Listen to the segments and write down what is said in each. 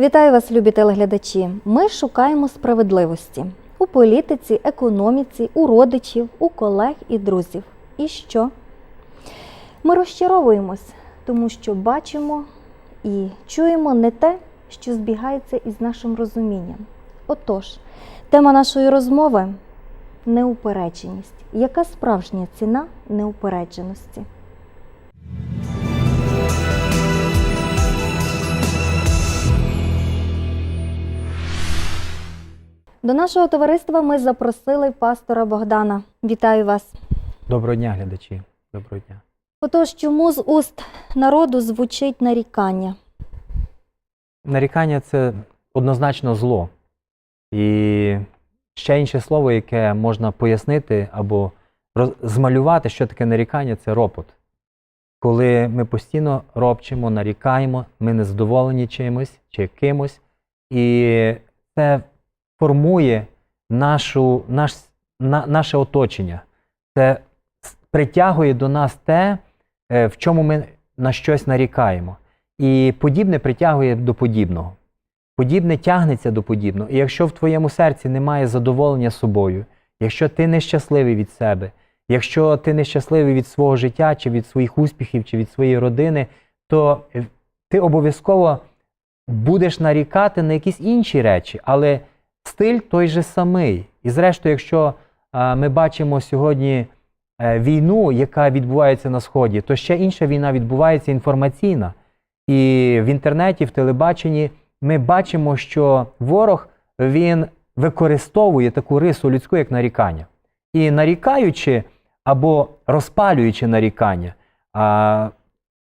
Вітаю вас, любі телеглядачі. Ми шукаємо справедливості у політиці, економіці, у родичів, у колег і друзів. І що? Ми розчаровуємось, тому що бачимо і чуємо не те, що збігається із нашим розумінням. Отож, тема нашої розмови неупередженість. Яка справжня ціна неупередженості? До нашого товариства ми запросили пастора Богдана. Вітаю вас. Доброго дня, глядачі. Доброго дня. Отож, чому з уст народу звучить нарікання? Нарікання це однозначно зло. І ще інше слово, яке можна пояснити або змалювати, що таке нарікання, це ропот. Коли ми постійно ропчемо, нарікаємо, ми незадоволені чимось чи кимось, і це формує нашу, наш, на, наше оточення. Це притягує до нас те, е, в чому ми на щось нарікаємо. І подібне притягує до подібного. Подібне тягнеться до подібного. І якщо в твоєму серці немає задоволення собою, якщо ти нещасливий від себе, якщо ти нещасливий від свого життя, чи від своїх успіхів, чи від своєї родини, то е, ти обов'язково будеш нарікати на якісь інші речі, але стиль той же самий. І зрештою, якщо ми бачимо сьогодні е, війну, яка відбувається на Сході, то ще інша війна відбувається інформаційна. І в інтернеті, в телебаченні ми бачимо, що ворог він використовує таку рису людську, як нарікання. І нарікаючи або розпалюючи нарікання,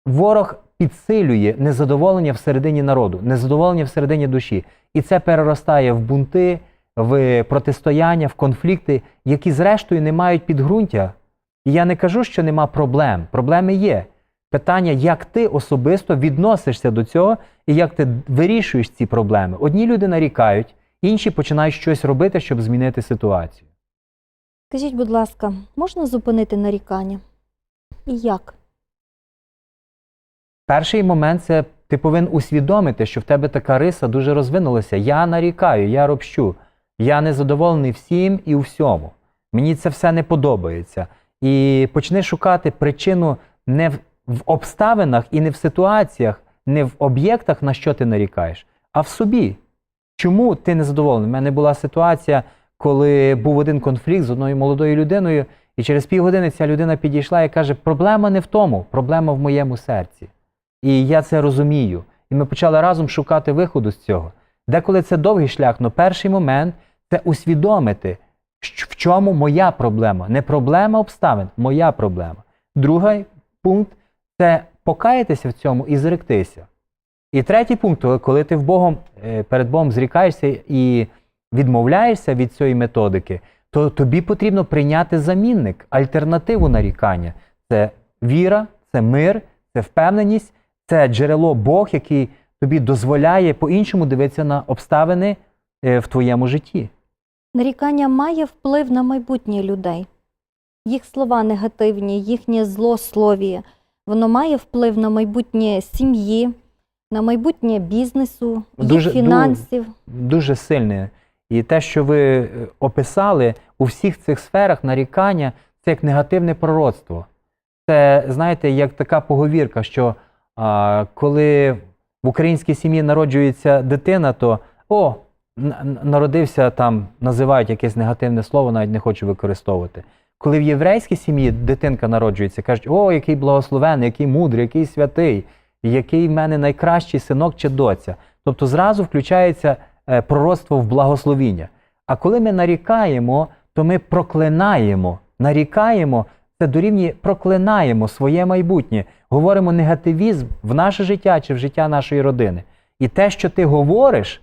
ворог підсилює незадоволення всередині народу, незадоволення всередині душі. І це переростає в бунти, в протистояння, в конфлікти, які, зрештою, не мають підґрунтя. І я не кажу, що нема проблем. Проблеми є. Питання, як ти особисто відносишся до цього і як ти вирішуєш ці проблеми. Одні люди нарікають, інші починають щось робити, щоб змінити ситуацію. Скажіть, будь ласка, можна зупинити нарікання? І як? Перший момент це ти повинен усвідомити, що в тебе така риса дуже розвинулася. Я нарікаю, я робщу, я незадоволений всім і у всьому. Мені це все не подобається. І почни шукати причину не в, в обставинах і не в ситуаціях, не в об'єктах, на що ти нарікаєш, а в собі. Чому ти незадоволений? У мене була ситуація, коли був один конфлікт з одною молодою людиною, і через півгодини ця людина підійшла і каже: проблема не в тому, проблема в моєму серці. І я це розумію. І ми почали разом шукати виходу з цього. Деколи це довгий шлях, але перший момент це усвідомити, в чому моя проблема. Не проблема обставин, моя проблема. Другий пункт це покаятися в цьому і зректися. І третій пункт, коли- ти в Богом, е, перед Богом зрікаєшся і відмовляєшся від цієї методики, то тобі потрібно прийняти замінник, альтернативу нарікання. Це віра, це мир, це впевненість, це джерело Бог, який тобі дозволяє по-іншому дивитися на обставини е, в твоєму житті. Нарікання має вплив на майбутнє людей. Їх слова негативні, їхнє злословіє. Воно має вплив на майбутнє сім'ї, на майбутнє бізнесу, Дуже- ду- фінансів. Дуже сильне. І те, що ви е, описали у всіх цих сферах нарікання, це як негативне пророцтво. Це, знаєте, як така поговірка, що а, коли в українській сім'ї народжується дитина, то о, народився там, називають якесь негативне слово, навіть не хочу використовувати. Коли в єврейській сім'ї дитинка народжується, кажуть, о, який благословений, який мудрий, який святий, який в мене найкращий синок чи доця. Тобто зразу включається е, пророцтво в благословіння. А коли ми нарікаємо, то ми проклинаємо. Нарікаємо це дорівнює проклинаємо своє майбутнє, говоримо негативізм в наше життя чи в життя нашої родини. І те, що ти говориш,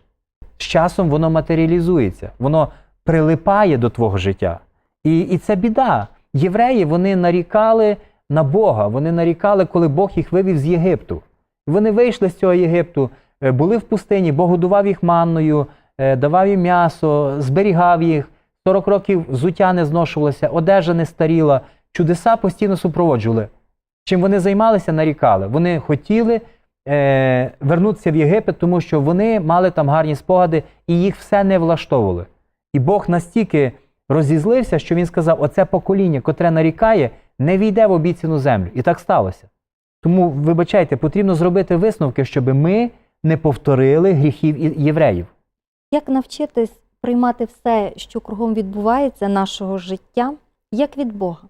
з часом воно матеріалізується, воно прилипає до твого життя. І, і це біда. Євреї вони нарікали на Бога, вони нарікали, коли Бог їх вивів з Єгипту. Вони вийшли з цього Єгипту, е, були в пустині, Бог годував їх манною, е, давав їм м'ясо, зберігав їх. 40 років взуття не зношувалося, одежа не старіла, чудеса постійно супроводжували. Чим вони займалися, нарікали. Вони хотіли е, вернутися в Єгипет, тому що вони мали там гарні спогади і їх все не влаштовували. І Бог настільки розізлився, що він сказав: оце покоління, котре нарікає, не війде в обіцяну землю. І так сталося. Тому, вибачайте, потрібно зробити висновки, щоб ми не повторили гріхів євреїв. Як навчитись приймати все, що кругом відбувається нашого життя, як від Бога?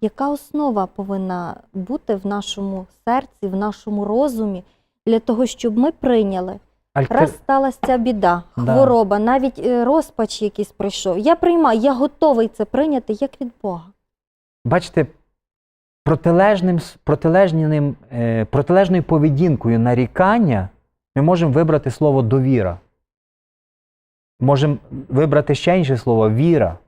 Яка основа повинна бути в нашому серці, в нашому розумі для того, щоб ми прийняли? Альтер... Раз сталася ця біда, Да. хвороба, навіть е, розпач якийсь прийшов. Я приймаю, я готовий це прийняти як від Бога. Бачите, протилежним, протилежним, е, протилежною поведінкою нарікання ми можемо вибрати слово довіра. Можемо вибрати ще інше слово віра.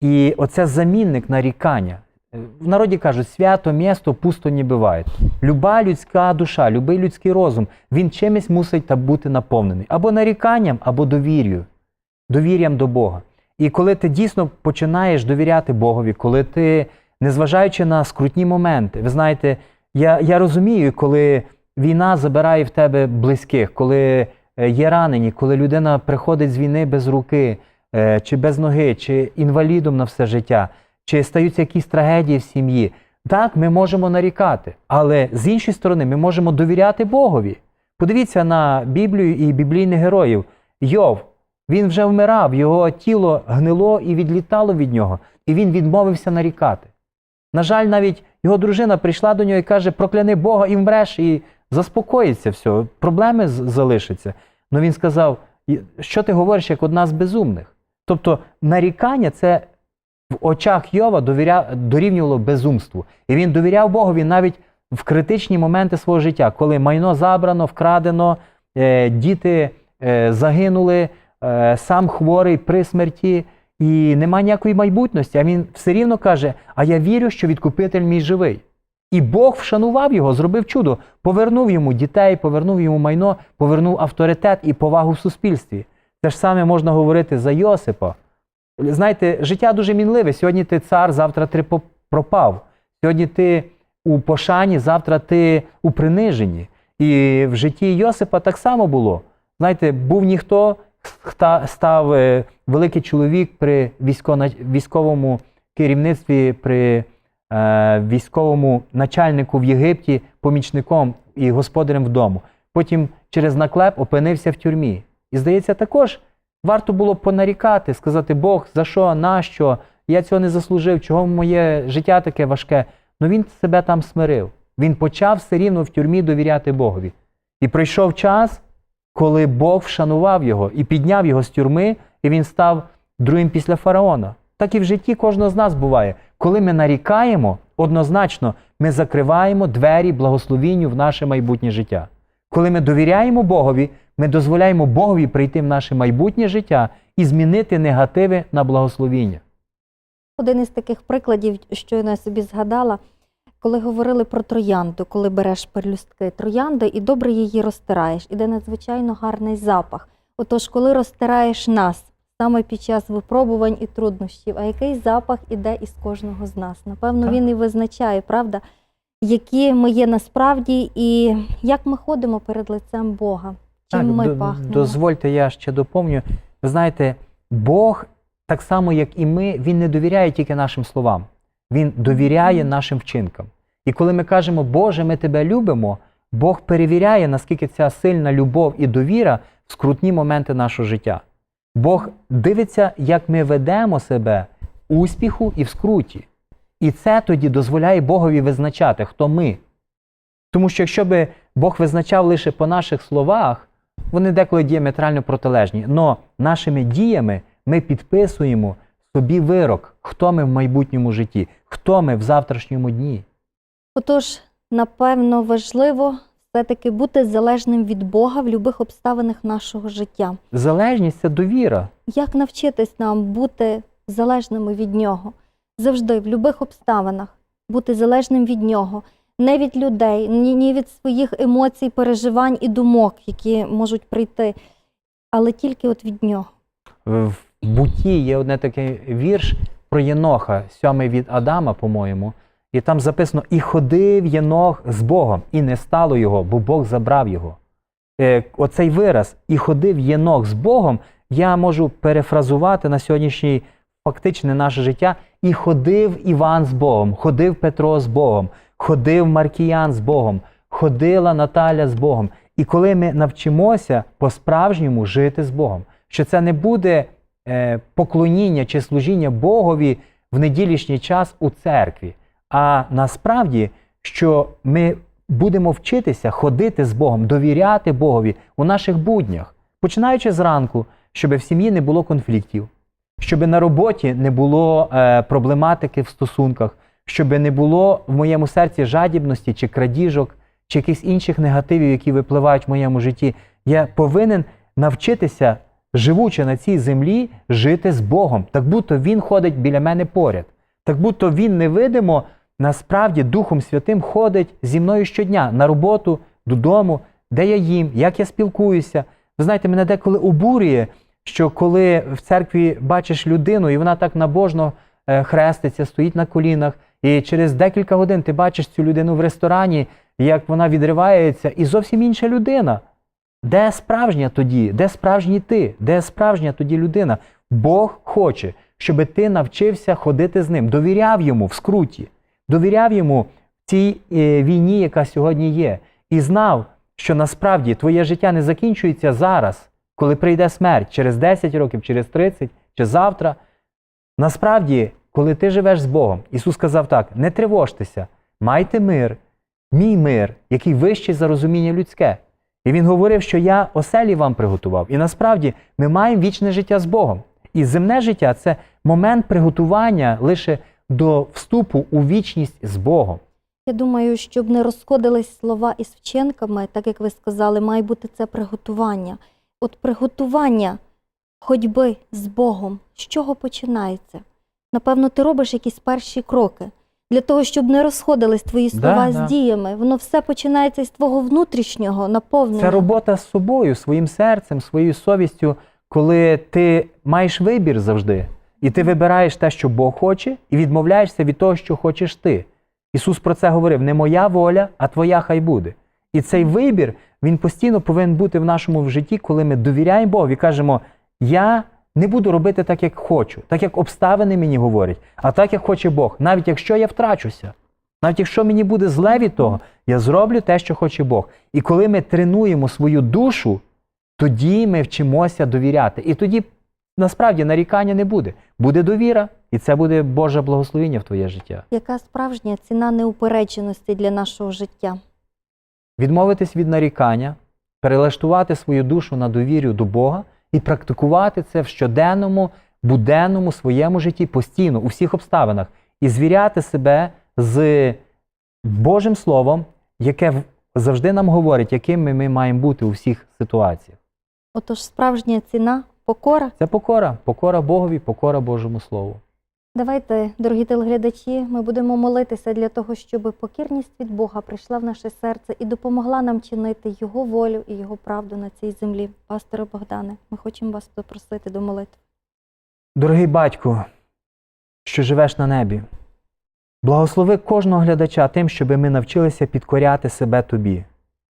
І оце замінник нарікання. В народі кажуть, свято місто пусто не буває. Люба людська душа, любий людський розум, він чимось мусить та бути наповнений. Або наріканням, або довір'ю, довір'ям до Бога. І коли ти дійсно починаєш довіряти Богові, коли ти, незважаючи на скрутні моменти, ви знаєте, я, я розумію, коли війна забирає в тебе близьких, коли е, є ранені, коли людина приходить з війни без руки, е, чи без ноги, чи інвалідом на все життя, чи стаються якісь трагедії в сім'ї. Так, ми можемо нарікати, але з іншої сторони, ми можемо довіряти Богові. Подивіться на Біблію і біблійних героїв. Йов, він вже вмирав, його тіло гнило і відлітало від нього, і він відмовився нарікати. На жаль, навіть його дружина прийшла до нього і каже: прокляни Бога і вмреш, і заспокоїться все, проблеми залишаться. Ну він сказав: що ти говориш як одна з безумних? Тобто нарікання це в очах Йова довіря... дорівнювало безумству. І він довіряв Богові навіть в критичні моменти свого життя, коли майно забрано, вкрадено, е, діти е, загинули, е, сам хворий при смерті, і нема ніякої майбутності. А він все рівно каже: А я вірю, що відкупитель мій живий. І Бог вшанував його, зробив чудо, повернув йому дітей, повернув йому майно, повернув авторитет і повагу в суспільстві. Те ж саме можна говорити за Йосипа. Знаєте, життя дуже мінливе. Сьогодні ти цар, завтра ти пропав. Сьогодні ти у пошані, завтра ти у приниженні. І в житті Йосипа так само було. Знаєте, був ніхто, став е, великий чоловік при військовому керівництві, при е, військовому начальнику в Єгипті, помічником і господарем вдому. Потім через наклеп опинився в тюрмі. І здається, також варто було понарікати, сказати Бог, за що, нащо, я цього не заслужив, чого моє життя таке важке. Ну він себе там смирив. Він почав все рівно в тюрмі довіряти Богові. І прийшов час, коли Бог вшанував його і підняв його з тюрми, і він став другим після фараона. Так і в житті кожного з нас буває. Коли ми нарікаємо, однозначно ми закриваємо двері благословінню в наше майбутнє життя. Коли ми довіряємо Богові, ми дозволяємо Богові прийти в наше майбутнє життя і змінити негативи на благословіння. Один із таких прикладів, щойно я собі згадала, коли говорили про троянду, коли береш пелюстки троянди і добре її розтираєш, іде надзвичайно гарний запах. Отож, коли розтираєш нас саме під час випробувань і труднощів, а який запах іде із кожного з нас? Напевно, Так. він і визначає, правда, які ми є насправді і як ми ходимо перед лицем Бога. Чим ми до- пахнемо. дозвольте, я ще доповню. Ви знаєте, Бог, так само як і ми, Він не довіряє тільки нашим словам, Він довіряє нашим вчинкам. І коли ми кажемо, Боже, ми тебе любимо, Бог перевіряє, наскільки ця сильна любов і довіра в скрутні моменти нашого життя. Бог дивиться, як ми ведемо себе успіху і в скруті. І це тоді дозволяє Богові визначати, хто ми. Тому що якщо би Бог визначав лише по наших словах, вони деколи діаметрально протилежні. Но нашими діями ми підписуємо собі вирок, хто ми в майбутньому житті, хто ми в завтрашньому дні. Отож, напевно, важливо все-таки бути залежним від Бога в будь-яких обставинах нашого життя. Залежність це довіра. Як навчитись нам бути залежними від нього? Завжди, в будь-яких обставинах, бути залежним від нього, не від людей, ні, від своїх емоцій, переживань і думок, які можуть прийти, але тільки от від нього. В буті є одне такий вірш про Єноха, сьомий від Адама, по-моєму. І там записано: і ходив Єнох з Богом, і не стало його, бо Бог забрав його. Е, оцей вираз і ходив Єнох з Богом, я можу перефразувати на сьогоднішній фактичне наше життя. І ходив Іван з Богом, ходив Петро з Богом, ходив Маркіян з Богом, ходила Наталя з Богом. І коли ми навчимося по-справжньому жити з Богом, що це не буде е, поклоніння чи служіння Богові в неділішній час у церкві, а насправді, що ми будемо вчитися ходити з Богом, довіряти Богові у наших буднях, починаючи зранку, щоб в сім'ї не було конфліктів, щоб на роботі не було е, проблематики в стосунках, щоб не було в моєму серці жадібності чи крадіжок, чи якихось інших негативів, які випливають в моєму житті. Я повинен навчитися, живучи на цій землі, жити з Богом, так будто Він ходить біля мене поряд, так будто Він невидимо, насправді Духом Святим ходить зі мною щодня на роботу, додому, де я їм, як я спілкуюся. Ви знаєте, мене деколи обурює, що коли в церкві бачиш людину, і вона так набожно е, хреститься, стоїть на колінах, і через декілька годин ти бачиш цю людину в ресторані, як вона відривається, і зовсім інша людина. Де справжня тоді? Де справжній ти? Де справжня тоді людина? Бог хоче, щоб ти навчився ходити з ним, довіряв йому в скруті, довіряв йому в цій е, війні, яка сьогодні є, і знав, що насправді твоє життя не закінчується зараз, коли прийде смерть через 10 років, через 30 чи завтра. Насправді, коли ти живеш з Богом, Ісус сказав так: не тривожтеся, майте мир, мій мир, який вищий за розуміння людське. І він говорив, що я оселі вам приготував. І насправді ми маємо вічне життя з Богом. І земне життя це момент приготування лише до вступу у вічність з Богом. Я думаю, щоб не розходились слова із вчинками, так як ви сказали, має бути це приготування. От приготування ходьби з Богом, з чого починається? Напевно, ти робиш якісь перші кроки. Для того, щоб не розходились твої слова Да, з да. діями, воно все починається з твого внутрішнього наповнення. Це робота з собою, своїм серцем, своєю совістю, коли ти маєш вибір завжди, і ти вибираєш те, що Бог хоче, і відмовляєшся від того, що хочеш ти. Ісус про це говорив: не моя воля, а твоя хай буде. І цей вибір він постійно повинен бути в нашому житті, коли ми довіряємо Богу і кажемо: Я не буду робити так, як хочу, так як обставини мені говорять, а так, як хоче Бог, навіть якщо я втрачуся. Навіть якщо мені буде зле від того, я зроблю те, що хоче Бог. І коли ми тренуємо свою душу, тоді ми вчимося довіряти. І тоді насправді нарікання не буде. Буде довіра, і це буде Боже благословіння в твоє життя. Яка справжня ціна неупередженості для нашого життя? Відмовитись від нарікання, перелаштувати свою душу на довір'ю до Бога і практикувати це в щоденному, буденному своєму житті постійно, у всіх обставинах, і звіряти себе з Божим Словом, яке завжди нам говорить, якими ми маємо бути у всіх ситуаціях. Отож, справжня ціна покора. Це покора, покора Богові, покора Божому Слову. Давайте, дорогі телеглядачі, ми будемо молитися для того, щоб покірність від Бога прийшла в наше серце і допомогла нам чинити Його волю і Його правду на цій землі. Пасторе Богдане, ми хочемо вас запросити до молитви. Дорогий батько, що живеш на небі, благослови кожного глядача тим, щоб ми навчилися підкоряти себе тобі,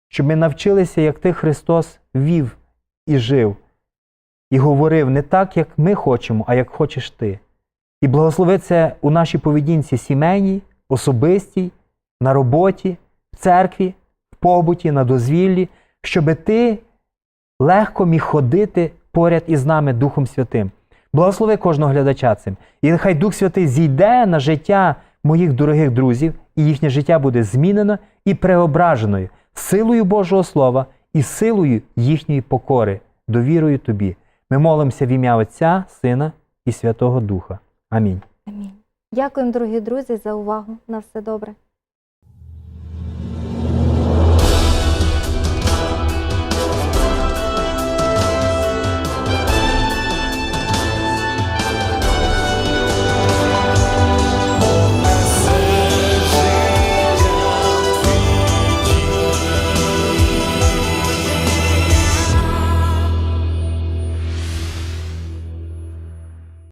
щоб ми навчилися, як ти, Христос, вів і жив, і говорив не так, як ми хочемо, а як хочеш ти. І благослови це у нашій поведінці сімейній, особистій, на роботі, в церкві, в побуті, на дозвіллі, щоби ти легко міг ходити поряд із нами Духом Святим. Благослови кожного глядача цим. І нехай Дух Святий зійде на життя моїх дорогих друзів, і їхнє життя буде змінено і преображеною силою Божого Слова і силою їхньої покори, довірою тобі. Ми молимося в ім'я Отця, Сина і Святого Духа. Амінь. Амінь. Дякуємо, дорогі друзі, за увагу. На все добре.